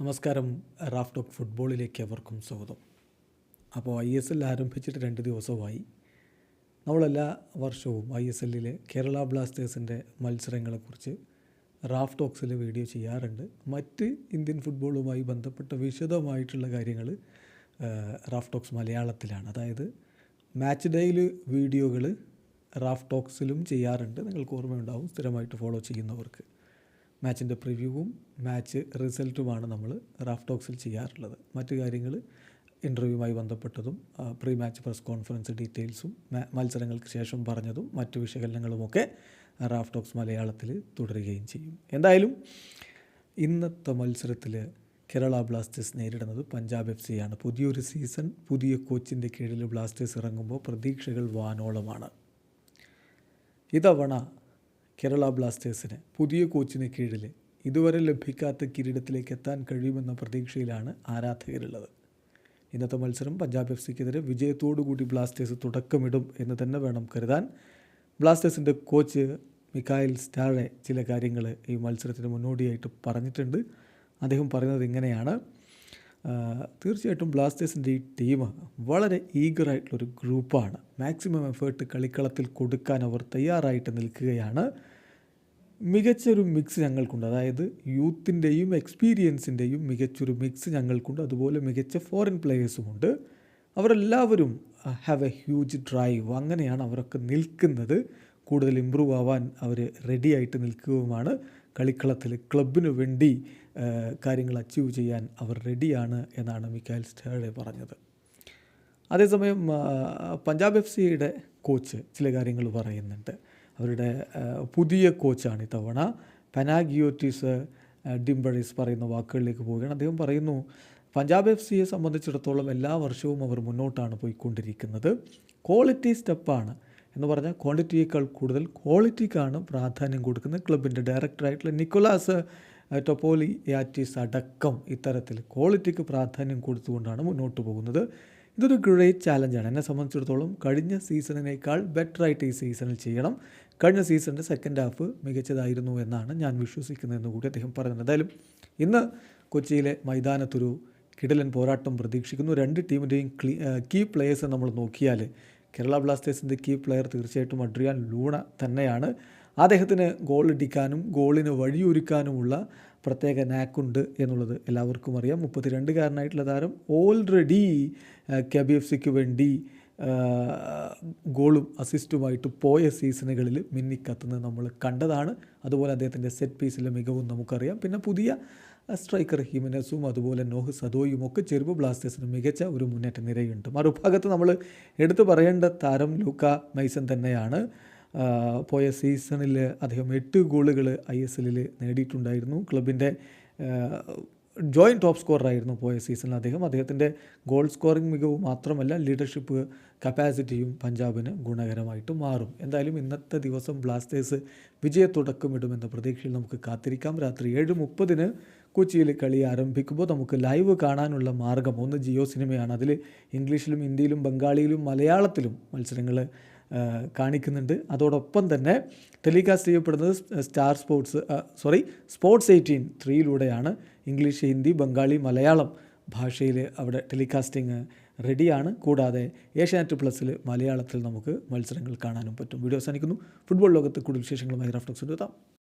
നമസ്കാരം Raf talk ഫുട്ബോളിലേക്ക് അവർക്കും സ്വാഗതം. അപ്പോൾ ഐ എസ് എൽ ആരംഭിച്ചിട്ട് രണ്ട് ദിവസമായി. നമ്മളെല്ലാ വർഷവും ഐ എസ് എല്ലിലെ കേരള ബ്ലാസ്റ്റേഴ്സിന്റെ മത്സരങ്ങളെക്കുറിച്ച് റാഫ് ടോക്സിൽ വീഡിയോ ചെയ്യാറുണ്ട്. മറ്റ് ഇന്ത്യൻ ഫുട്ബോളുമായി ബന്ധപ്പെട്ട വിശദമായിട്ടുള്ള കാര്യങ്ങൾ റാഫ് ടോക്സ് മലയാളത്തിലാണ്. അതായത് മാച്ച് ഡേയിൽ വീഡിയോകൾ റാഫ് ടോക്സിലും ചെയ്യാറുണ്ട്. നിങ്ങൾക്ക് ഓർമ്മയുണ്ടാവും സ്ഥിരമായിട്ട് ഫോളോ ചെയ്യുന്നവർക്ക്. മാച്ചിന്റെ പ്രിവ്യൂവും മാച്ച് റിസൾട്ടുമാണ് നമ്മൾ റാഫ് ടോക്സിൽ ചെയ്യാറുള്ളത്. മറ്റു കാര്യങ്ങൾ ഇന്റർവ്യൂവുമായി ബന്ധപ്പെട്ടതും പ്രീ മാച്ച് പ്രസ് കോൺഫറൻസ് ഡീറ്റെയിൽസും മത്സരങ്ങൾക്ക് ശേഷം പറഞ്ഞതും മറ്റു വിശകലനങ്ങളുമൊക്കെ റാഫ് ടോക്സ് മലയാളത്തിൽ തുടരുകയും ചെയ്യും. എന്തായാലും ഇന്നത്തെ മത്സരത്തിൽ കേരള ബ്ലാസ്റ്റേഴ്സ് നേരിടുന്നത് പഞ്ചാബ് എഫ് സിയാണ് പുതിയൊരു സീസൺ പുതിയ കോച്ചിന്റെ കീഴിൽ ബ്ലാസ്റ്റേഴ്സ് ഇറങ്ങുമ്പോൾ പ്രതീക്ഷകൾ വാനോളമാണ്. ഇതവണ കേരള ബ്ലാസ്റ്റേഴ്സിന് പുതിയ കോച്ചിന് കീഴിൽ ഇതുവരെ ലഭിക്കാത്ത കിരീടത്തിലേക്ക് എത്താൻ കഴിയുമെന്ന പ്രതീക്ഷയിലാണ് ആരാധകരുള്ളത്. ഇന്നത്തെ മത്സരം പഞ്ചാബ് എഫ് സിക്കെതിരെ വിജയത്തോടുകൂടി ബ്ലാസ്റ്റേഴ്സ് തുടക്കമിടും എന്ന് തന്നെ വേണം കരുതാൻ. ബ്ലാസ്റ്റേഴ്സിന്റെ കോച്ച് മിക്കായിൽ സ്റ്റാറെ ചില കാര്യങ്ങൾ ഈ മത്സരത്തിന് മുന്നോടിയായിട്ട് പറഞ്ഞിട്ടുണ്ട്. അദ്ദേഹം പറയുന്നത് ഇങ്ങനെയാണ്. തീർച്ചയായിട്ടും ബ്ലാസ്റ്റേഴ്സിന്റെ ഈ ടീം വളരെ ഈഗറായിട്ടുള്ളൊരു ഗ്രൂപ്പാണ്. മാക്സിമം എഫേർട്ട് കളിക്കളത്തിൽ കൊടുക്കാൻ അവർ തയ്യാറായിട്ട് നിൽക്കുകയാണ്. മികച്ചൊരു മിക്സ് ഞങ്ങൾക്കുണ്ട്. അതായത് യൂത്തിന്റെയും എക്സ്പീരിയൻസിന്റെയും മികച്ചൊരു മിക്സ് ഞങ്ങൾക്കുണ്ട്. അതുപോലെ മികച്ച ഫോറിൻ പ്ലേയേഴ്സുമുണ്ട് അവരെല്ലാവരും ഹാവ് എ ഹ്യൂജ് ഡ്രൈവ് അങ്ങനെയാണ് അവരൊക്കെ നിൽക്കുന്നത്. കൂടുതൽ ഇമ്പ്രൂവ് ആവാൻ അവർ റെഡി ആയിട്ട് നിൽക്കുകയുമാണ്. കളിക്കളത്തിൽ ക്ലബിന് വേണ്ടി കാര്യങ്ങൾ അച്ചീവ് ചെയ്യാൻ അവർ റെഡിയാണ് എന്നാണ് മിക്കായൽ സ്റ്റേഡെ പറഞ്ഞത്. അതേസമയം പഞ്ചാബ് എഫ് സിയുടെ കോച്ച് ചില കാര്യങ്ങൾ പറയുന്നുണ്ട്. അവരുടെ പുതിയ കോച്ചാണ് ഇത്തവണ. പനാഗിയോറ്റിസ് ഡിംബറീസ് പറയുന്ന വാക്കുകളിലേക്ക് പോവുകയാണ്. അദ്ദേഹം പറയുന്നു പഞ്ചാബ് എഫ് സിയെ സംബന്ധിച്ചിടത്തോളം എല്ലാ വർഷവും അവർ മുന്നോട്ടാണ് പോയിക്കൊണ്ടിരിക്കുന്നത്. ക്വാളിറ്റി സ്റ്റെപ്പാണ് എന്ന് പറഞ്ഞാൽ ക്വാണ്ടിറ്റിയേക്കാൾ കൂടുതൽ ക്വാളിറ്റിക്കാണ് പ്രാധാന്യം കൊടുക്കുന്നത് ക്ലബിന്റെ ഡയറക്ടറായിട്ടുള്ള നിക്കോളാസ് ടൊപ്പോലി യാറ്റിസ് അടക്കം ഇത്തരത്തിൽ ക്വാളിറ്റിക്ക് പ്രാധാന്യം കൊടുത്തുകൊണ്ടാണ് മുന്നോട്ട് പോകുന്നത്. ഇതൊരു ഗ്രേറ്റ് ചാലഞ്ചാണ് എന്നെ സംബന്ധിച്ചിടത്തോളം കഴിഞ്ഞ സീസണിനേക്കാൾ ബെറ്ററായിട്ട് ഈ സീസണിൽ ചെയ്യണം. കഴിഞ്ഞ സീസണിന്റെ സെക്കൻഡ് ഹാഫ് മികച്ചതായിരുന്നു എന്നാണ് ഞാൻ വിശ്വസിക്കുന്നതെന്ന് കൂടി അദ്ദേഹം പറയുന്നത് എന്തായാലും ഇന്ന് കൊച്ചിയിലെ മൈതാനത്തൊരു കിടലൻ പോരാട്ടം പ്രതീക്ഷിക്കുന്നു. രണ്ട് ടീമിന്റെയും കീ പ്ലേയേഴ്സ് നമ്മൾ നോക്കിയാൽ കേരള ബ്ലാസ്റ്റേഴ്സിന്റെ കീ പ്ലെയർ തീർച്ചയായിട്ടും അഡ്രിയാൻ ലൂണ തന്നെയാണ്. അദ്ദേഹത്തിന് ഗോൾ അടിക്കാനും ഗോളിന് വഴിയൊരുക്കാനുമുള്ള പ്രത്യേക നാക്കുണ്ട് എന്നുള്ളത് എല്ലാവർക്കും അറിയാം. മുപ്പത്തിരണ്ടുകാരനായിട്ടുള്ള താരം ഓൾറെഡി കെ ബി എഫ് സിക്ക് വേണ്ടി ഗോളും അസിസ്റ്റുമായിട്ട് പോയ സീസണുകളിൽ മിന്നിക്കത്തുന്നത് നമ്മൾ കണ്ടതാണ്. അതുപോലെ അദ്ദേഹത്തിന്റെ സെറ്റ് പീസിലെ മികവും നമുക്കറിയാം. പിന്നെ പുതിയ സ്ട്രൈക്കർ ഹിമനസും അതുപോലെ നോഹ് സദോയും ഒക്കെ ചെറുപ്പ് ബ്ലാസ്റ്റേഴ്സിന് മികച്ച ഒരു മുന്നേറ്റ നിരയുണ്ട്. മറുഭാഗത്ത് നമ്മൾ എടുത്തു പറയേണ്ട താരം ലൂക്ക മൈസൺ തന്നെയാണ്. പോയ സീസണിൽ അദ്ദേഹം എട്ട് ഗോളുകൾ ഐ എസ് എല്ലിൽ നേടിയിട്ടുണ്ടായിരുന്നു. ക്ലബിന്റെ ജോയിന്റ് ടോപ്പ് സ്കോററായിരുന്നു പോയ സീസണിൽ അദ്ദേഹം. അദ്ദേഹത്തിന്റെ ഗോൾ സ്കോറിംഗ് മികവ് മാത്രമല്ല ലീഡർഷിപ്പ് കപ്പാസിറ്റിയും പഞ്ചാബിന് ഗുണകരമായിട്ട് മാറും. എന്തായാലും ഇന്നത്തെ ദിവസം ബ്ലാസ്റ്റേഴ്സ് വിജയത്തുടക്കമിടുമെന്ന പ്രതീക്ഷയിൽ നമുക്ക് കാത്തിരിക്കാം. രാത്രി ഏഴ് മുപ്പതിന് കൊച്ചിയിൽ കളി ആരംഭിക്കുമ്പോൾ നമുക്ക് ലൈവ് കാണാനുള്ള മാർഗം ഒന്ന് ജിയോ സിനിമയാണ്. അതിൽ ഇംഗ്ലീഷിലും ഹിന്ദിയിലും ബംഗാളിയിലും മലയാളത്തിലും മത്സരങ്ങൾ കാണിക്കുന്നുണ്ട്. അതോടൊപ്പം തന്നെ ടെലികാസ്റ്റ് ചെയ്യപ്പെടുന്നത് Star Sports sorry Sports eighteen ത്രീയിലൂടെയാണ്. English Hindi Bengali Malayalam ഭാഷയിൽ അവിടെ ടെലികാസ്റ്റിംഗ് റെഡിയാണ്. കൂടാതെ ഏഷ്യാനെറ്റ് പ്ലസ്സിൽ മലയാളത്തിൽ നമുക്ക് മത്സരങ്ങൾ കാണാനും പറ്റും. വീഡിയോ അവസാനിക്കുന്നു. ഫുട്ബോൾ ലോകത്ത് കൂടുതൽ വിശേഷങ്ങളുമായി റഫ്ലക്സ് എത്താം.